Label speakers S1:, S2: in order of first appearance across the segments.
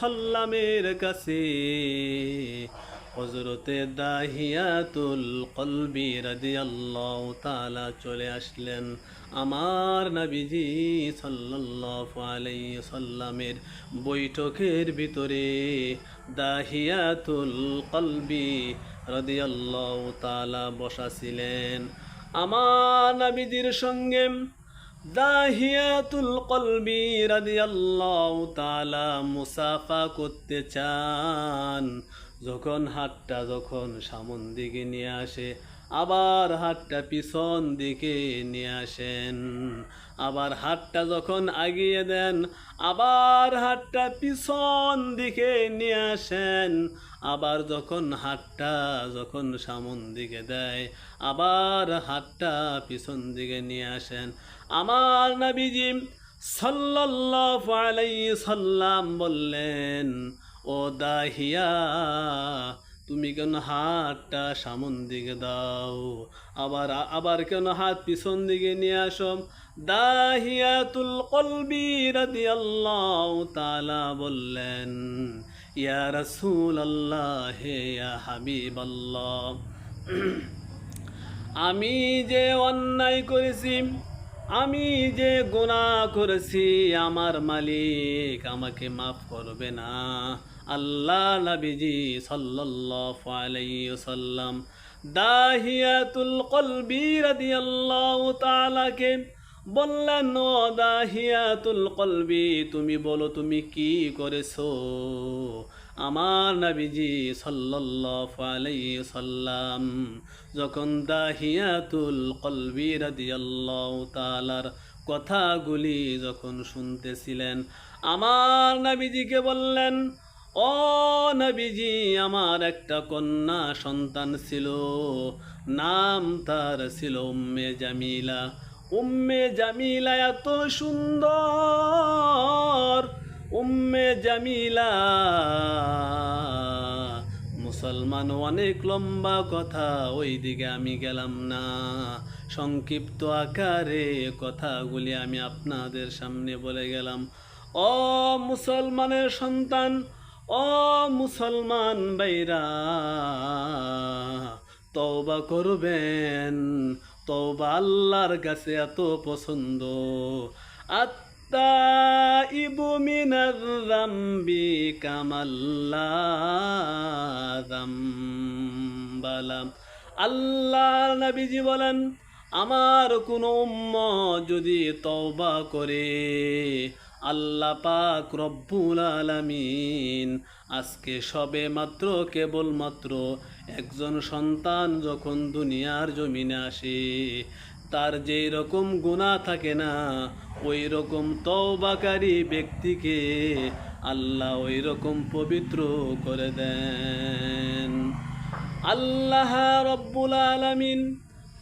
S1: সাল্লামের কাছে। হজরতে দাহিয়াতুল কলবি রাদিয়াল্লাহু তালা চলে আসলেন। আমার নবীজি সাল্লাল্লাহু আলাইহি সাল্লামের বৈঠকের ভিতরে দাহিয়াতুল কলবি রাদিয়াল্লাহু তাআলা বসা ছিলেন আমার নবীজির সঙ্গে দাহিয়াতুল কলবি রাদিয়াল্লাহু তাআলা মুসাফা করতে চান। যখন হাতটা যখন সামন দিকে নিয়ে আসে আবার হাতটা পিছন দিকে নিয়ে আসেন। আবার হাতটা যখন আগিয়ে দেন, আবার হাতটা পিছন দিকে নিয়ে আসেন। আবার যখন হাতটা যখন সামন দিকে দেয়, আবার হাতটা পিছন দিকে নিয়ে আসেন। আমার নবীজি সাল্লাল্লাহু আলাইহি সাল্লাম বললেন, ও দাহিয়া তুমি কেন হাতটা সামন দিকে দাও? আবার আবার কেন হাত পিছন দিকে নিয়ে আসো? দাহিয়াতুল কলবি রাদিয়াল্লাহু তালা বললেন, ইয়া রাসূলুল্লাহ হে ইয়া হাবিবাল্লাহ, আমি যে অন্যায় করেছি, আমি যে গুনাহ করেছি, আমার মালিক আমাকে মাফ করবে না। আল্লাহ নবীজি সাল্লাল্লাহু আলাইহি সাল্লাম দাহিয়াতুল কলবি রাদিয়াল্লাহু তাআলাকে বললেন, ও দাহিয়াতুল কলবি, তুমি বলো, তুমি কি করেছ? আমার নবীজি সাল্লাল্লাহু আলাইহি সাল্লাম যখন দাহিয়াতুল কলবি রাদিয়াল্লাহু তাআলার কথাগুলি যখন শুনতেছিলেন, আমার নবীজিকে বললেন ও নবীজি, আমার একটা কন্যা সন্তান ছিল। নাম তার ছিল উম্মে জামিলা। উম্মে জামিলা এত সুন্দর। উম্মে জামিলা, মুসলমান অনেক লম্বা কথা ওই দিকে আমি গেলাম না। সংক্ষিপ্ত আকারে কথাগুলি আমি আপনাদের সামনে বলে গেলাম। ও মুসলমানের সন্তান ও মুসলমান বাইরা তওবা করবেন। তওবা আল্লাহর কাছে এত পছন্দ। আত্মা ইবু মিনার রাম্বি কামাল্লা বালাম আল্লাহ নবীজি বলেন, আমার কোনো উম্ম যদি তওবা করে আল্লাহ পাক রব্বুল আলামিন। আজকে সবে মাত্র, কেবলমাত্র একজন সন্তান যখন দুনিয়ার জমিনে আসে, তার যেই রকম গুণা থাকে না, ওই রকম তওবাকারী ব্যক্তিকে আল্লাহ ওই রকম পবিত্র করে দেন। আল্লাহ রব্বুল আলামিন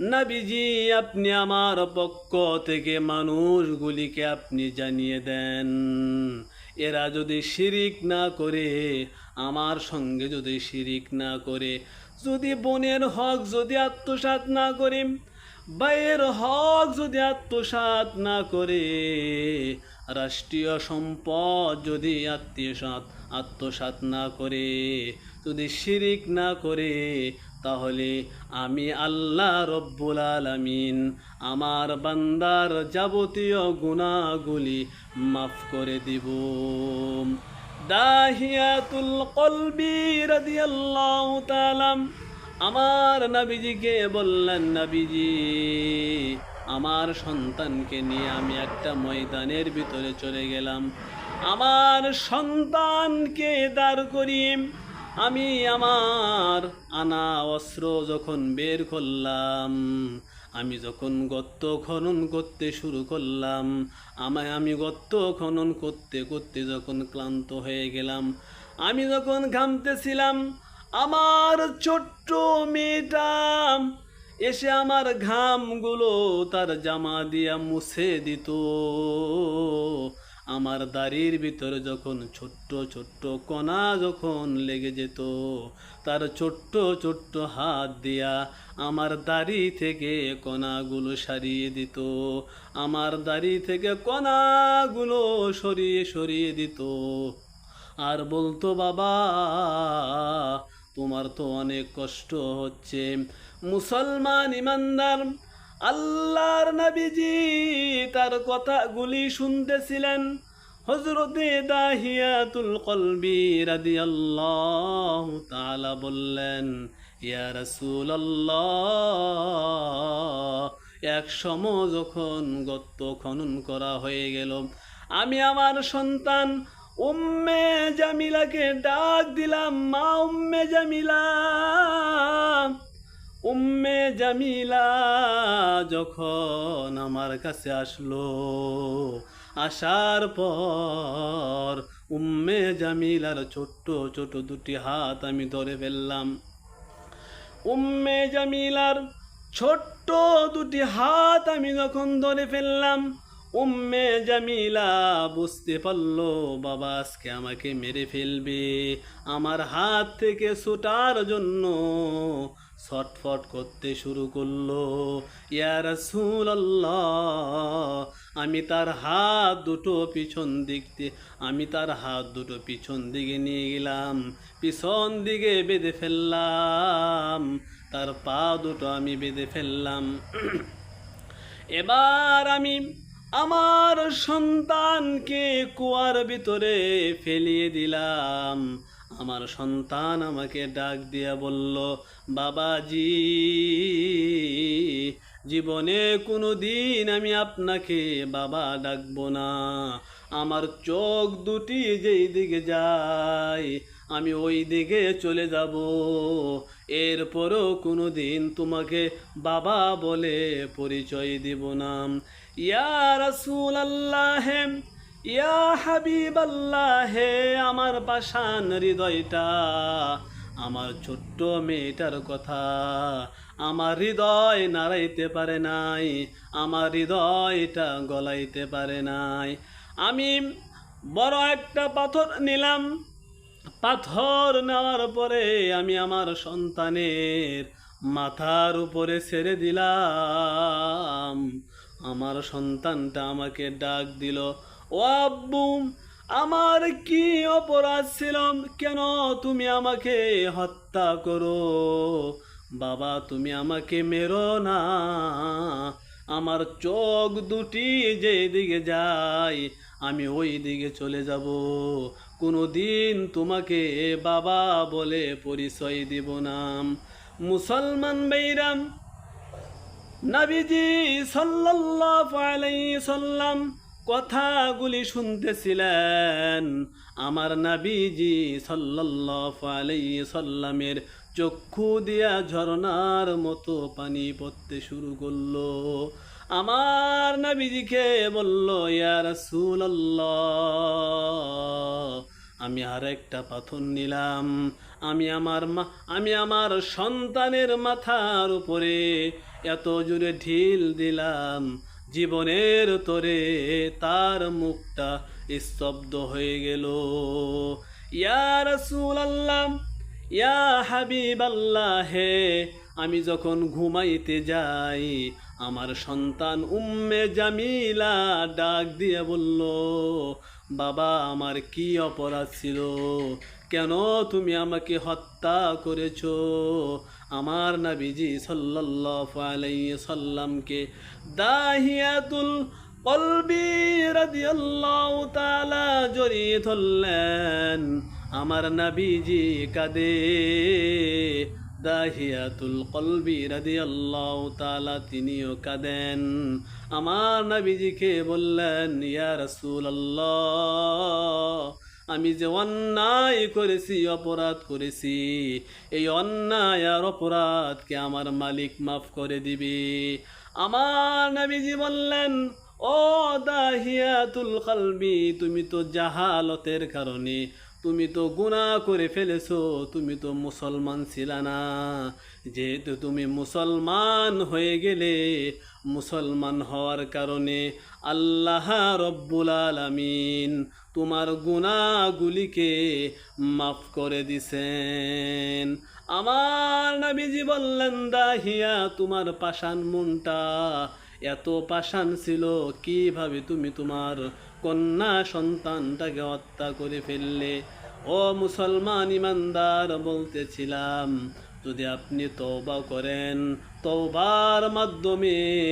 S1: নবীজি আপনি আমার পক্ষ থেকে মানুষগুলিকে আপনি জানিয়ে দেন। এরা যদি শিরিক না করে, আমার সঙ্গে যদি শিরিক না করে, যদি বোনের হক যদি আত্মসাৎ না করে বাইয়ের হক যদি আত্মসাৎ না করে, রাষ্ট্রীয় সম্পদ যদি আত্মীয়সাৎ আত্মসাৎ না করে, যদি শিরিক না করে তাহলে আমি আল্লাহ রব্বুল আলামিন আমার বান্দার যাবতীয় গুণাগুলি মাফ করে দিব। দাহিয়াতুল কলবি রাদিয়াল্লাহু তাআলা, আমার নবীজিকে বললেন, নবীজি, আমার সন্তানকে নিয়ে আমি একটা ময়দানের ভিতরে চলে গেলাম। আমার সন্তানকে দাঁড় করিয়ে আমি আমার আনা অস্ত্র যখন বের করলাম, আমি যখন গর্ত খনন করতে শুরু করলাম, আমায় আমি গর্ত খনন করতে করতে যখন ক্লান্ত হয়ে গেলাম, আমি যখন ঘামতেছিলাম, আমার ছোট্ট মেয়েটা এসে আমার ঘামগুলো তার জামা দিয়া মুছে দিত। আমার দাড়ির ভিতরে যখন ছোট্ট ছোট্ট কণা যখন লেগে যেত, তার ছোট্ট ছোট্ট হাত দিয়া আমার দাড়ি থেকে কণাগুলো সারিয়ে দিত। আমার দাড়ি থেকে কণাগুলো সরিয়ে সরিয়ে দিত। আর বলতো, বাবা, তোমার তো অনেক কষ্ট হচ্ছে। মুসলমান ইমানদার আল্লাহর নবীজি তার কথাগুলি শুনতেছিলেন। হজরতে দাহিয়াতুল কলবি রাদিয়াল্লাহু তাআলা বললেন, ইয়া রাসূলুল্লাহ, এক সময় যখন গত্ত খনন করা হয়ে গেল, আমি আমার সন্তান উম্মে জামিলাকে ডাক দিলাম, মা উম্মে জামিলা উম্মে জামিলা যখন আমার কাছে আসলো, আসার পর উম্মে জামিলার ছোট্ট, ছোট দুটি হাত আমি ধরে ফেললাম। উম্মে জামিলার ছোট্ট দুটি হাত আমি যখন ধরে ফেললাম, উম্মে জামিলা বুঝতে পারল, বাবা, আজকে আমাকে মেরে ফেলবে। আমার হাত থেকে ছুটার জন্য ছটফট করতে শুরু করল। ইয়ার রাসূলুল্লাহ, আমি তার হাত দুটো পিছন দিক দিয়ে, আমি তার হাত দুটো পিছন দিকে নিয়ে গেলাম, পিছন দিকে বেঁধে ফেললাম, তার পা দুটো আমি বেঁধে ফেললাম। এবার আমি আমার সন্তানকে কুয়ার ভিতরে ফেলিয়ে দিলাম। আমার সন্তান আমাকে ডাক দিয়া বলল, বাবাজি, জীবনে কোনো দিন আমি আপনাকে বাবা ডাকবো না। আমার চোখ দুটি যেই দিকে যায়, আমি ওই দিকে চলে যাব। এরপরও কোনো দিন তোমাকে বাবা বলে পরিচয় দিব না। ইয়ার রাসূল আল্লাহ ইয়া হাবিব হে আমার পাশান হৃদয়টা, আমার ছোট্ট মেয়েটার কথা। আমার হৃদয় নাড়াইতে পারে নাই, আমার হৃদয়টা গলাইতে পারে নাই। আমি বড় একটা পাথর নিলাম, পাথর নেওয়ার পরে আমি আমার সন্তানের মাথার উপরে ছেড়ে দিলাম। আমার সন্তানটা আমাকে ডাক দিল ও আব্বু, আমার কি অপরাধ ছিল? কেন তুমি আমাকে হত্যা করো? বাবা, তুমি আমাকে মেরো না। আমার চোখ দুটি যেদিকে যায়, আমি ওই দিকে চলে যাব। কোনো দিন তোমাকে বাবা বলে পরিচয় দিব না। মুসলমান বেইরাম নাবিজি সাল্লাল্লাহু আলাইহি সাল্লাম কথাগুলি শুনতেছিলেন আমার নাবিজি সাল্লাল্লাহু আলাইহি সাল্লামের চক্ষু দিয়া ঝর্ণার মতো পানি পড়তে শুরু করল। আমার নাবিজিকে বলল ইয়ার রাসূলুল্লাহ, আমি আর একটা পাথর নিলাম। আমি আমার মা, আমি আমার সন্তানের মাথার উপরে এত জোরে ঢিল দিলাম। জীবনের তোরে তার মুখটা স্তব্ধ হয়ে গেল। ইয়া রাসূল ইয়া হাবিব আমি যখন ঘুমাইতে যাই, আমার সন্তান উম্মে জামিলা ডাক দিয়ে বলল, বাবা, আমার কি অপরাধ ছিল? কেন তুমি আমাকে হত্যা করেছ? আমার নাবিজি সাল্লাল্লাহু আলাইহি সাল্লামকে দাহিয়াতুল কলবি রাদিয়াল্লাহু তাআলা জড়িয়ে ধরলেন। আমার নাবিজি কাদে। দাহিয়াতুল কলবি রাদিয়াল্লাহু তাআলা তিনিও কাঁদেন। আমার নবীজিকে বললেন, ইয়া রাসূলুল্লাহ আমি যে অন্যায় করেছি, অপরাধ করেছি, এই অন্যায় আর অপরাধকে আমার মালিক মাফ করে দিবি। আমার নবীজি বললেন, ও দাহিয়াতুল কলবি তুমি তো জাহালতের কারণে, তুমি তো গুনাহ করে ফেলেছো, তুমি তো মুসলমান ছিল না। যেহেতু তুমি মুসলমান হয়ে গেলে মুসলমান হওয়ার কারণে আল্লাহ রব্বুল আলামিন তোমার গুণাগুলিকে মাফ করে দিছেন। আমার নবীজি বললেন, দাহিয়া, তোমার পাষাণ মনটা এত পাষাণ ছিল, কীভাবে তুমি তোমার কন্যা সন্তানটাকে হত্যা করে ফেললে? ও মুসলমান ইমানদার, বলতেছিলাম, যদি আপনি তওবা করেন, তওবার মাধ্যমে